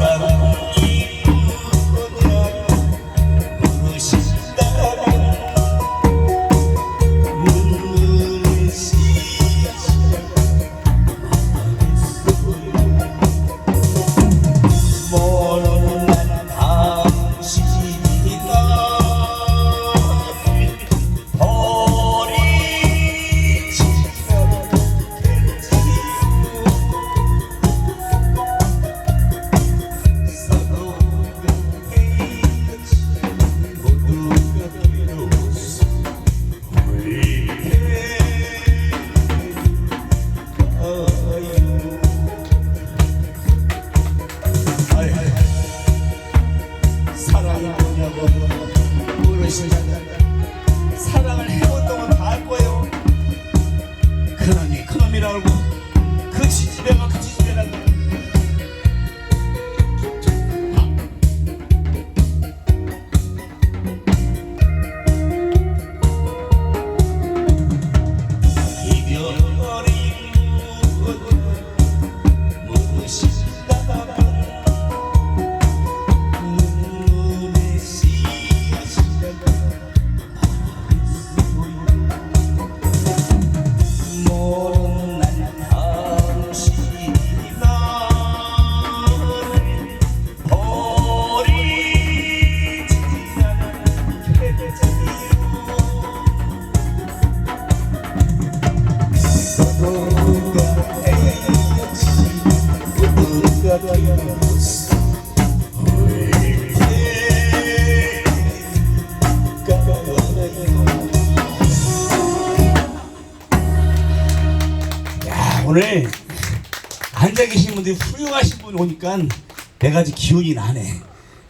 사 분들이 훌륭하신 분 오니까 아주 기운이 나네.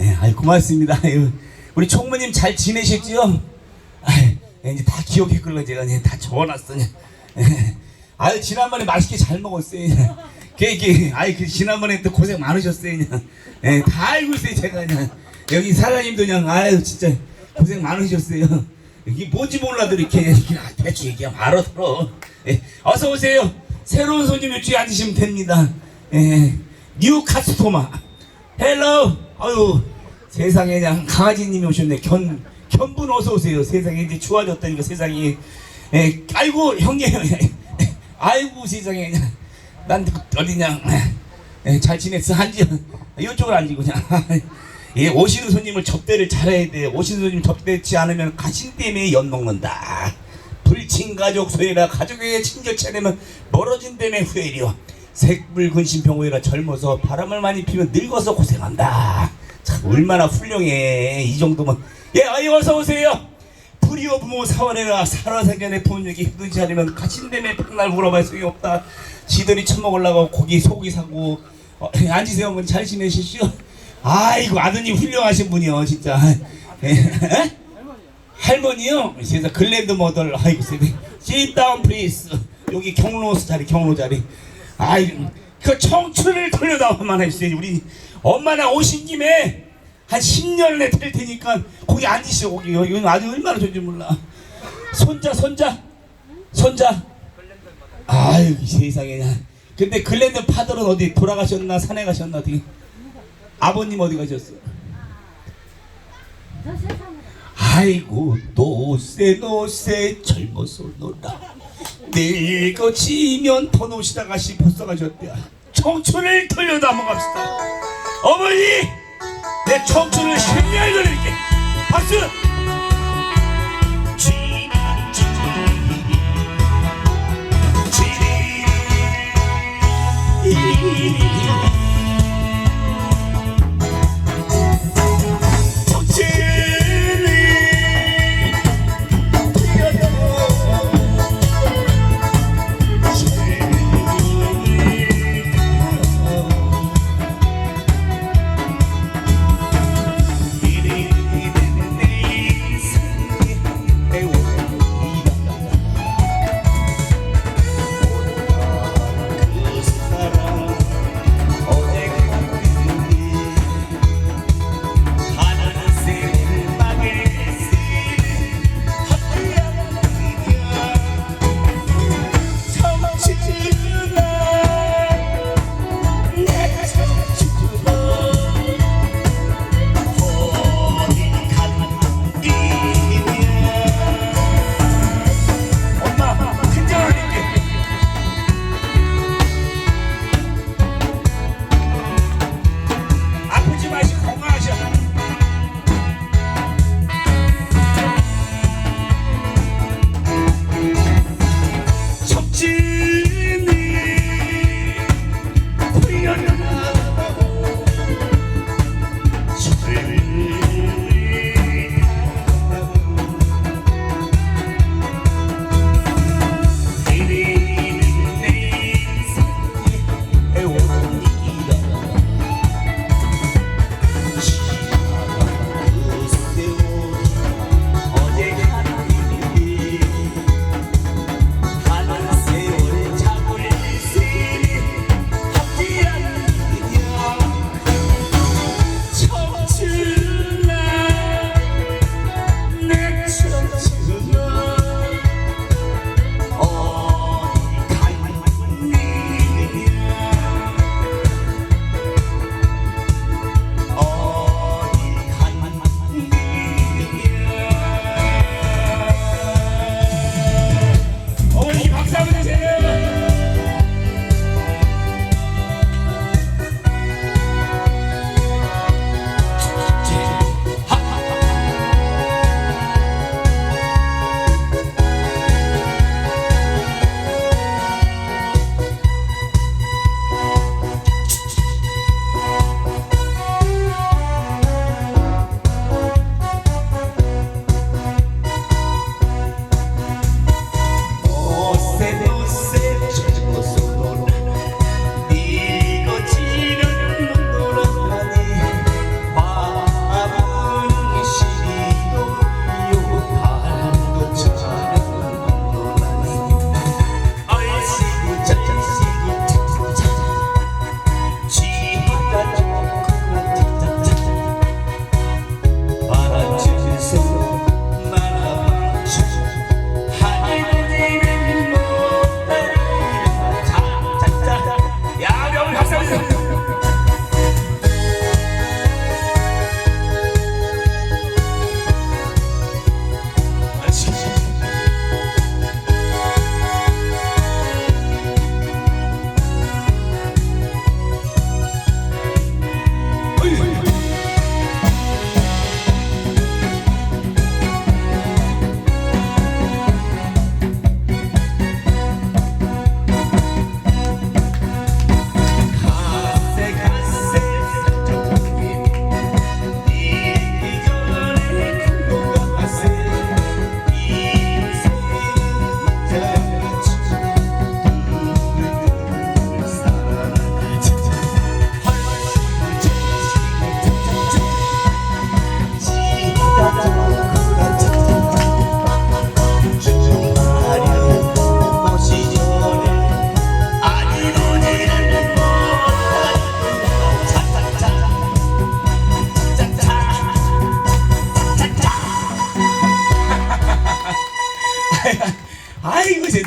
예, 아유 고맙습니다. 우리 총무님 잘 지내셨지요? 아유, 이제 다 기억했걸로 제가 이제 다 적어놨어요. 예. 아유 지난번에 맛있게 잘 먹었어요. 그게 아유 그 지난번에 또 고생 많으셨어요. 그냥. 예, 다 알고 있어요 제가 그냥 여기 사장님도 그냥 아유 진짜 고생 많으셨어요. 이게 뭔지 몰라도 이렇게, 이렇게 대충 얘기하면 알아들어. 예, 어서 오세요. 새로운 손님 이쪽에 앉으시면 됩니다. 예, 뉴 카스토마. 헬로. 아유 세상에 그냥 강아지님이 오셨네. 견 견분 어서 오세요. 세상에 이제 좋아졌다니까 세상이. 예, 아이고 형님. 아이고 세상에 그냥 난 어디냐. 예, 잘 지냈어 한지 이쪽으로 앉고 그냥. 예, 오시는 손님을 접대를 잘해야 돼. 오시는 손님 접대치 않으면 가신 때문에 연 먹는다. 불친 가족 소외라 가족에게 친절치 않으면 멀어진 때문에 후회리요. 색불근심병호이라 젊어서 바람을 많이 피면 늙어서 고생한다. 참 얼마나 훌륭해. 이 정도면 예, 아이 어서 오세요. 불이오 부모 사원해라 살아생전에 부모님에게 힘들지 않으면 가신 때문에 백날 물어볼 소용이 없다. 지들이 처먹으려고 고기 소고기 사고 어, 앉으세요 어머니 잘 지내시죠? 아이고 아드님 훌륭하신 분이요 진짜 예. 에? 할머니요 세상 글랜드 모델 아이고 세상에 sit down please 여기 경로 자리 경로 자리 아이 그 청춘을 돌려다만 해주세요 우리 엄마나 오신 김에 한 10년을 될 테니까 거기 앉으시오 거기. 여기 아주 얼마나 좋은지 몰라. 손자 손자 손자. 아유 이 세상에. 근데 글랜드 파들은 어디 돌아가셨나 산에 가셨나 어디 아버님 어디 가셨어? 아이고 노세 노세 젊어서 놀라 늙어 지면 더 노시다 가시 벗어가셨대야 청춘을 돌려다 한번 갑시다. 어머니 내 청춘을 신뢰해 드릴게. 박수! 지리지리 지리지리.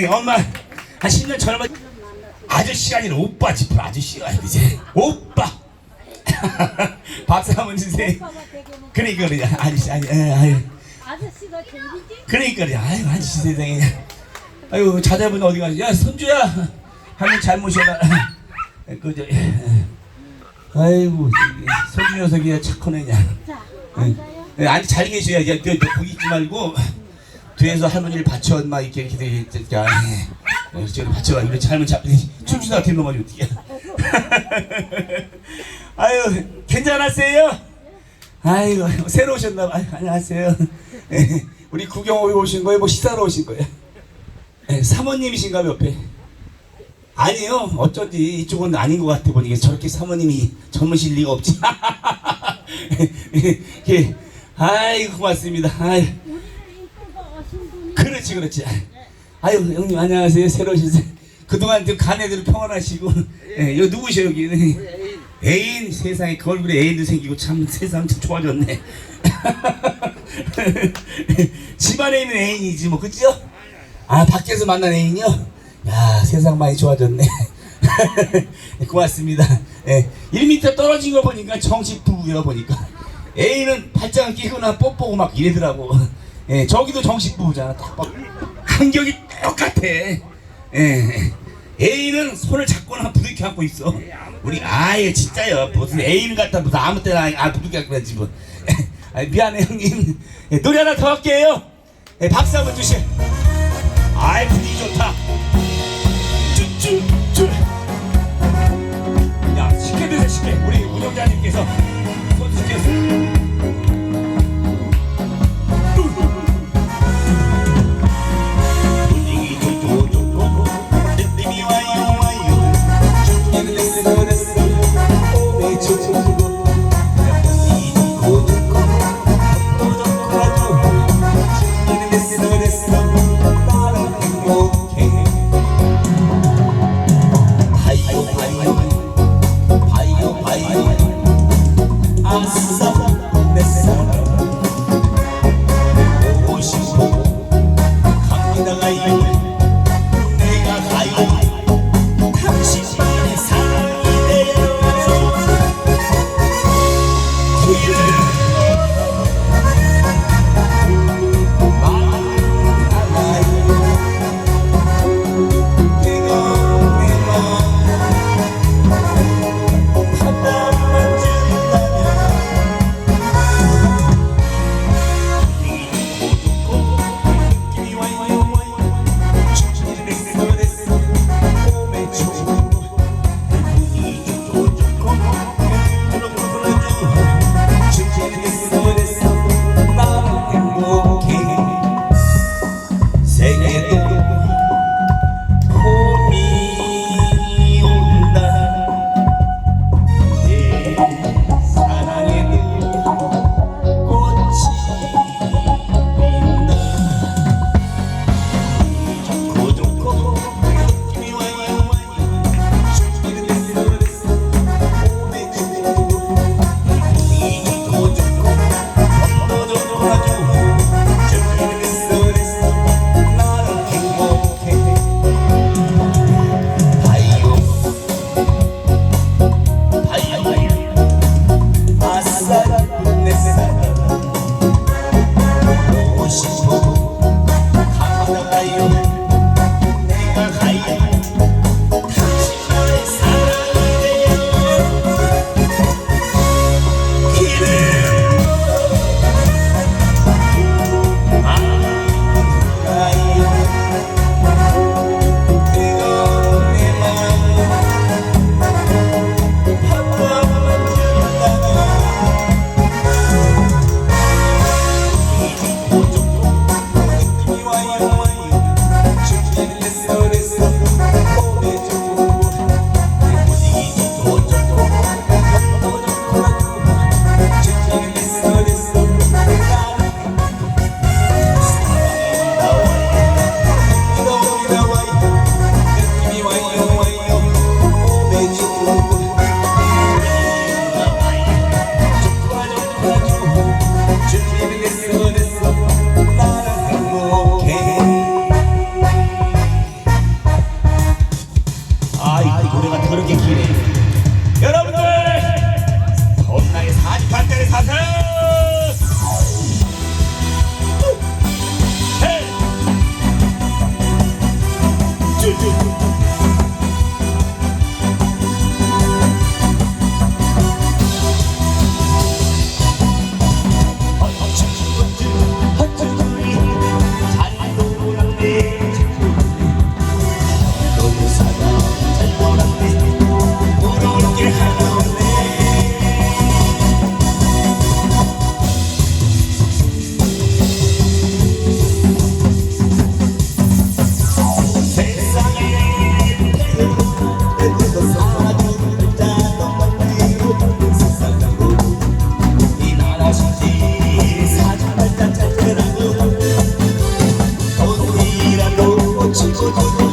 예, 엄마. 한 10년 젊은 아저씨가 아니라 오빠 짚어 아저씨가 이제 오빠. 박수 한번 주세요. 그러니까 그래 아저씨 아니 예, 아유 아저씨가 제일이지? 그러니까 그래 아유 아저씨 세상에. 아유 자자분 어디 가지? 야 손주야. 하면 잘 모셔라 그저 아이고 손주 녀석이 착하네 그냥 자, 예. 앉아요. 예, 아니 잘 계셔야 돼. 그, 그, 거기 있지 말고 뒤에서 할머니를 받쳐 막 이렇게 이렇게. 예, 저기 받쳐가 이렇게 잘못 잡 춤추다 뒤로 넘어지 어떻게? 아유 괜찮았어요? 아이고 새로 오셨나 봐. 안녕하세요. 예, 우리 구경 오신 거예요? 뭐 식사로 오신 거예요? 예, 사모님이신가 옆에? 아니요. 어쩐지 이쪽은 아닌 것 같아 보니까 저렇게 사모님이 젊으실 리가 없지. 예. 아이고 고맙습니다. 아이, 우리를 이끌고 오신 분이 그렇지 그렇지. 아유 형님 안녕하세요. 새로 오셨어요. 그동안 좀 가네들 평안하시고. 예, 이거 누구셔 여기? 애인 세상에 그 얼굴에 애인도 생기고 참 세상 참 좋아졌네. 집안에 있는 애인이지 뭐 그죠? 아 밖에서 만난 애인이요? 야 세상 많이 좋아졌네. 고맙습니다. 예, 1m 떨어진 거 보니까 정식 부부여 보니까 애인은 발장 끼거나 뽀뽀고 막 이러더라고. 예, 저기도 정식 부부잖아. 딱 봐. 간격이 똑같아. 예, 애인은 손을 잡거나 부둥켜 안고 있어. 우리 아예 진짜요. 무슨 애인 같다 무슨 아무 때나 아 부둥켜 안고 있지 뭐. 아, 미안해 형님. 예, 노래 하나 더 할게요. 예, 박수 한번 주시. 아이 분위기 좋다. 쭈쭈쭈. 야 쉽게 드세요 쉽게. 우리 운영자님께서 손 시켰어. 从此之后。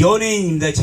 연예인입니다